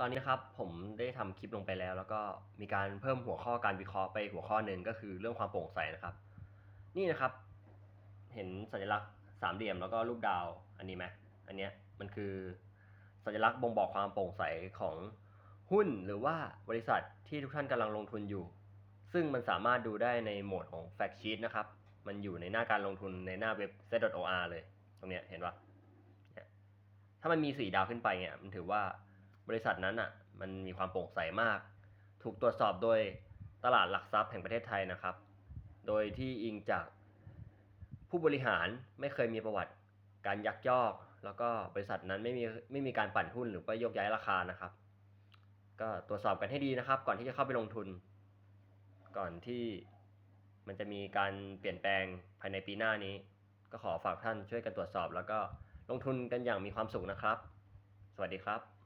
ตอนนี้นะครับผมได้ทำคลิปลงไปแล้ว แล้วก็มีการเพิ่มหัวข้อการวิเคราะห์ไปหัวข้อหนึ่งก็คือเรื่องความโปร่งใสนะครับ นี่นะครับ เห็นสัญลักษณ์สามเหลี่ยมแล้วก็รูปดาวอันนี้ไหมอันเนี้ยมันคือสัญลักษณ์บ่งบอกความโปร่งใสของหุ้นหรือว่าบริษัทที่ทุกท่านกำลังลงทุนอยู่ ซึ่งมันสามารถดูได้ในโหมดของ Fact Sheet นะครับ มันอยู่ในหน้าการลงทุนในหน้าเว็บ z.or เลย ตรงเนี้ยเห็นปะถ้ามันมีสีดาวขึ้นไปเนี่ยมันถือว่า บริษัทนั้นอะมันมีความโปร่งใสมาก ถูกตรวจสอบโดยตลาดหลักทรัพย์แห่งประเทศไทยนะครับ โดยที่อิงจากผู้บริหารไม่เคยมีประวัติการยักยอก แล้วก็บริษัทนั้นไม่มีไม่มีการปั่นหุ้นหรือว่าโยกย้ายราคานะครับ ก็ตรวจสอบกันให้ดีนะครับ ก่อนที่จะเข้าไปลงทุน ก่อนที่มันจะมีการเปลี่ยนแปลงภายในปีหน้านี้ ก็ขอฝากท่านช่วยกันตรวจสอบ แล้วก็ลงทุนกันอย่างมีความสุขนะครับ สวัสดีครับ